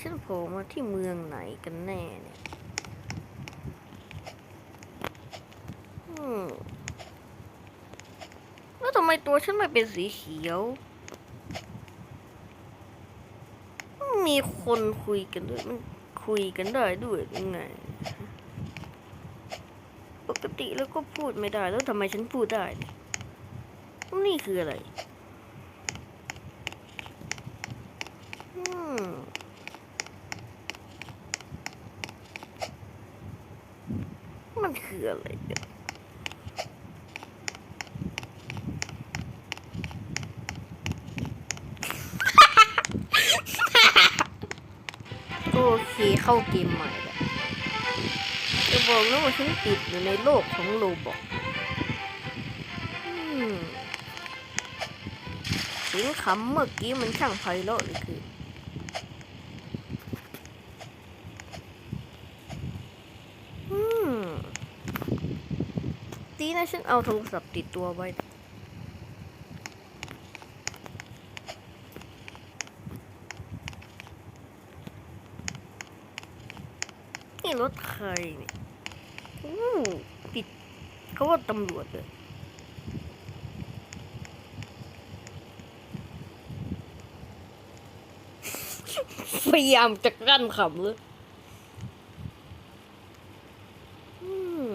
ฉันโผล่มาที่เมืองไหนกันแน่เนี่ยอืมแล้วทำไมตัวฉันไม่เป็นสีเขียว มีคนคุยกันด้วยมันคุยกันได้ด้วยยังไง ปกติแล้วก็พูดไม่ได้แล้วทำไมฉันพูดได้ นี่คืออะไร อืม มันคื ออะไรเนี่ยโอเคเข้าเกมใหม่แล้วจะบอกนะว่าฉันติดอยู่ในโลกของโลบอกเสียงขำเมื่อกี้มันช่างไพเราะเลยคือ อืม ดีนะฉันเอาโทรศัพท์ติดตัวไว้นี่รถใครเนี่ยอู้ปิดเขาว่าตำรวจเลยพยายามจะกั้นขำเลย อืม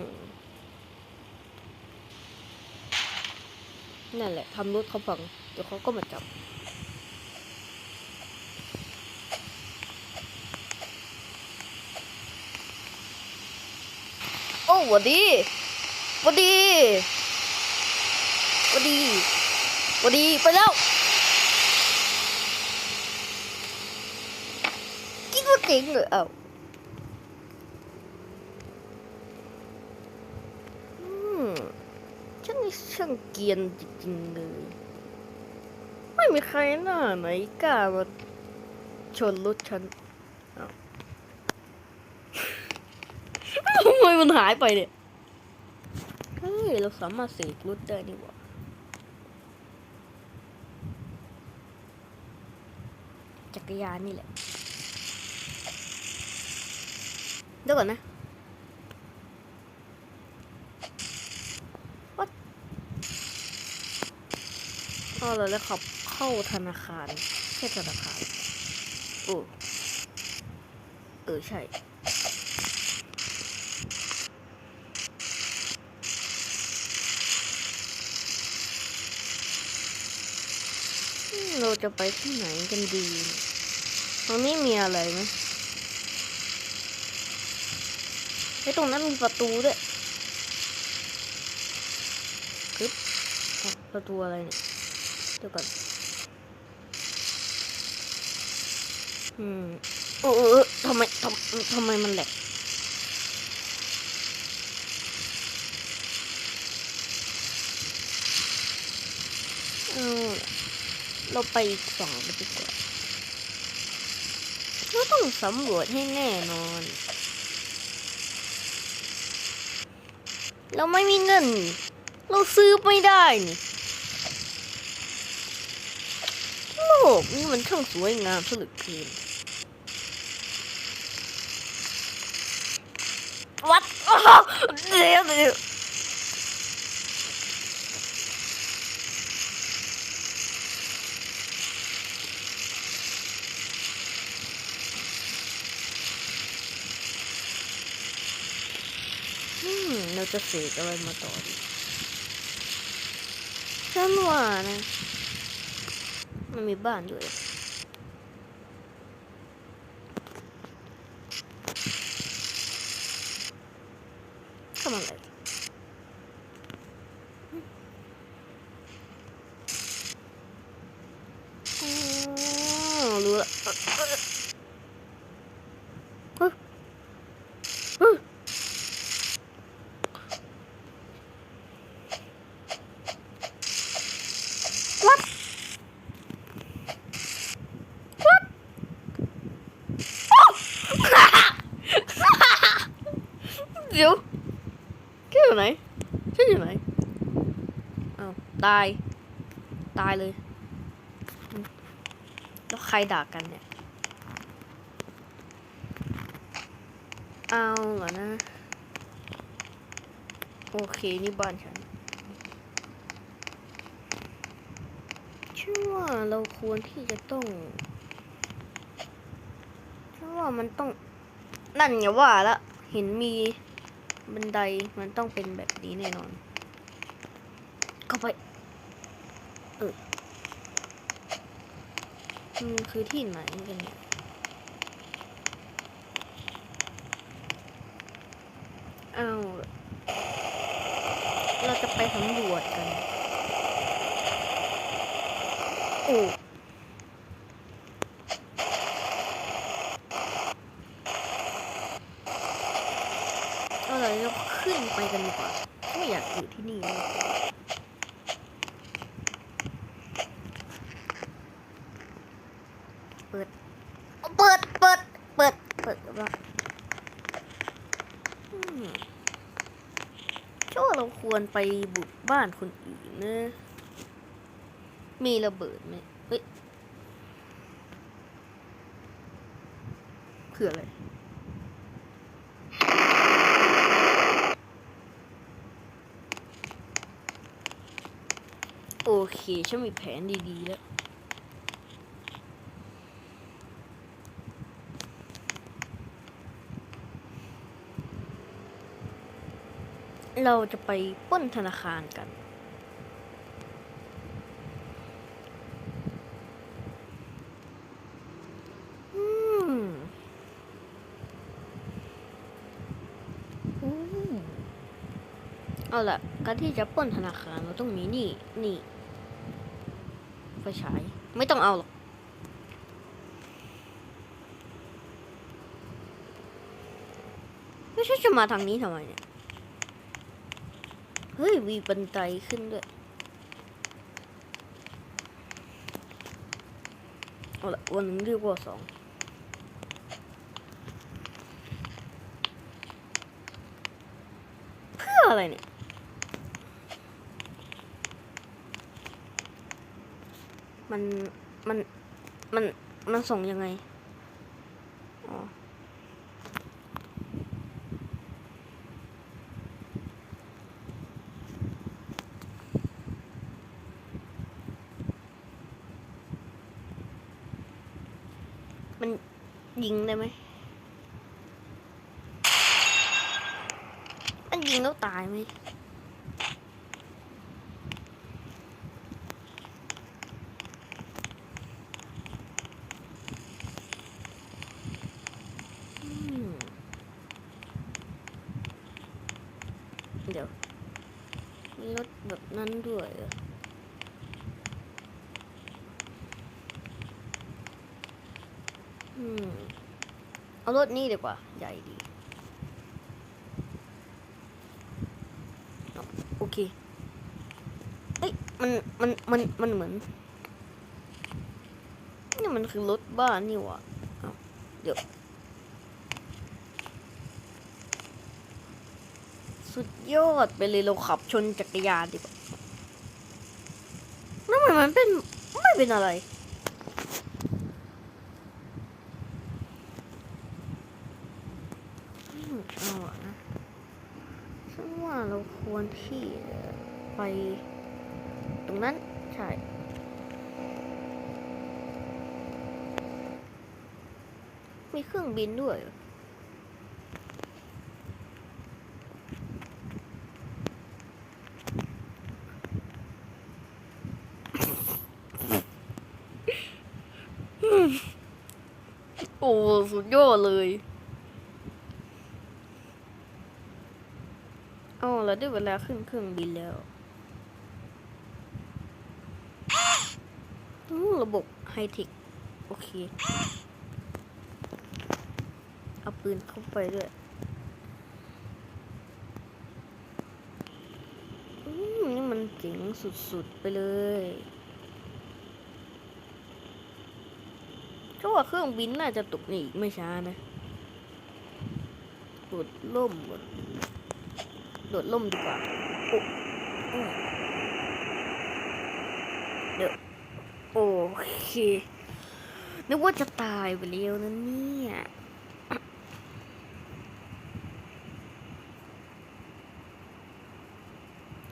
นั่นแหละทำรถเขาพังเดี๋ยวเขาก็มาจับโอ้วัดดีวัดดีวัดดีวัดดีไปแล้วคิดว่าเก่งเหรอเอ้าอืมฉันนี่ ช่างเกรียนจริงๆเลย ไม่มีใครหน้าไหนกล้ามาชนรถฉันเอ้าทำไมมันหายไปเนี่ย เฮ้ย เราสามารถเสกรถได้นี่หว่าจักรยานนี่แหละเดี๋ยวก่อนนะ เรอแล้วขับ เข้าธนาคารแค่ธนาคารโอ้เออ ใช่เราจะไปที่ไหนกันดีเนี่ยตรงนี้มีอะไรไหมไอ้ตรงนั้นมีประตูด้วยคึบประตูอะไรเนี่ย ดี๋ยวก่อนอืมเออเออเออทำไมทำทำไมมันแหลกเอาล่ะเราไปอีกฝั่งกันดีกว่าเราต้องสำรวจให้แน่นอน เราไม่มีเงิน เราซื้อไม่ได้นี่ โล กนี่มันช่างสวยงามซะเหลือเกินวัดเดี๋ยวเดี๋ยวอืมเราจะเสกอะไรมาต่อดีฉันว่านะ มันมีบ้านด้วย ทำอะไรอ๋อรู้ละเอ่อเอ่อเฮ้ยเฮ้ย What? What? Oh! เดี๋ยวแกอยู่ไหนฉันอยู่ไหนอ้าว ตาย ตายเลย แล้วใครด่ากันเนี่ย เอาเหรอนะ โอเค นี่บ้านฉันฉันว่าเราควรที่จะต้องฉันว่ามันต้อง นั่นไงว่าละเห็นมีบันไดมันต้องเป็นแบบนี้แน่นอน เข้าไป เออมันคือที่ไหนกันเนี่ยเอาเราจะไปสำรวจกัน โอ้เอาล่ะเราขึ้นไปกันดีกว่า ไม่อยากอยู่ที่นี่เลยเปิด เปิด เปิด เปิด เปิดแล้วอืมช่ว่าเรา ควรไปบุกบ้านคนอื่นนะ มีระเบิดไหมเฮ้ยคืออะไรโอเค ฉันมีแผนดี ๆ แล้ว เราจะไปป้นธนาคารกัน อืมอืมเอาล่ะ การที่จะป้นธนาคารเราต้องมีนี่ นี่ ไฟฉาย ไม่ต้องเอาหรอกไม่ใช่จะมาทางนี้ทำไมเนี่ย เฮ้ย มีบันไดขึ้นด้วยเอาละวันนึงเรียกว่าสองเพื่ออะไรเนี่ยมัน มัน มัน มันส่งยังไง อ๋อ มัน ยิงได้ไหมมันยิงแล้วตายไหมอืมเดี๋ยวมีรถแบบนั้นด้วยเหรออืม เอารถนี้ดีกว่า ใหญ่ดี โอเค เอ้ย มัน มัน มัน มันเหมือน นี่มันคือรถบ้านนี่วะเเดี๋ยว สุดยอดไปเลยเราขับชนจักรยานดีกว่าแล้วทำไมมันเป็น ไม่เป็นอะไร อืมเอาอะนะฉันว่าเรา ควรที่ไปตรงนั้น ใช่มีเครื่องบินด้วย โอ้ สุดยอดเลย อ๋อเรา ได้เวลาขึ้นเครื่องบินแล้วระบบไฮเทค โอเค เอาปืนเข้าไปด้วยอืมนี่มันเจ๋งสุด ๆ ไปเลยก็ว่าเครื่องบินน่าจะตกนี่อีกไม่ช้านะโดดล่มก่อน โดดล่มดีกว่าโอเดี๋ยวโอเคนึกว่าจะตายไปแล้วนะเนี่ย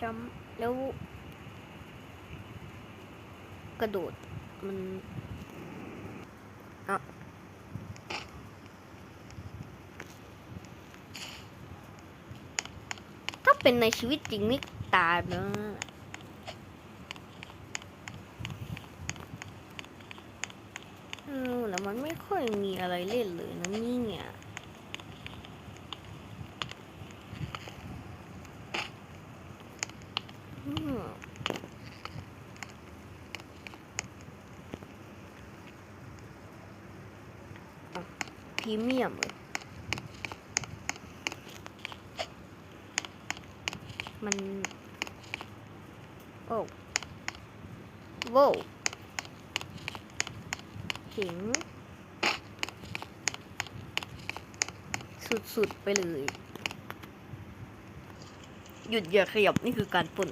จำแล้ว กระโดดมันอะ เป็นในชีวิตจริงนี่ตายแล้วนะแล้วมันไม่ค่อยมีอะไรเล่นเลยนะนี่ยอืมอะพรีเมียมเลย มัน โอ้โว้วเจ๋งสุดๆ ไปเลย หยุดอย่าขยับนี่คือการปล้น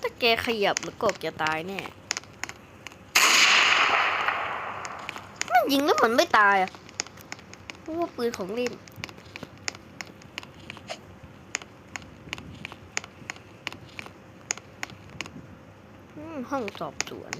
ถ้าแกขยับแล้วก็แกตายแน่มันยิงแล้วมันไม่ตายอะเพราะว่าปืนของเล่น ห้องสอบสวน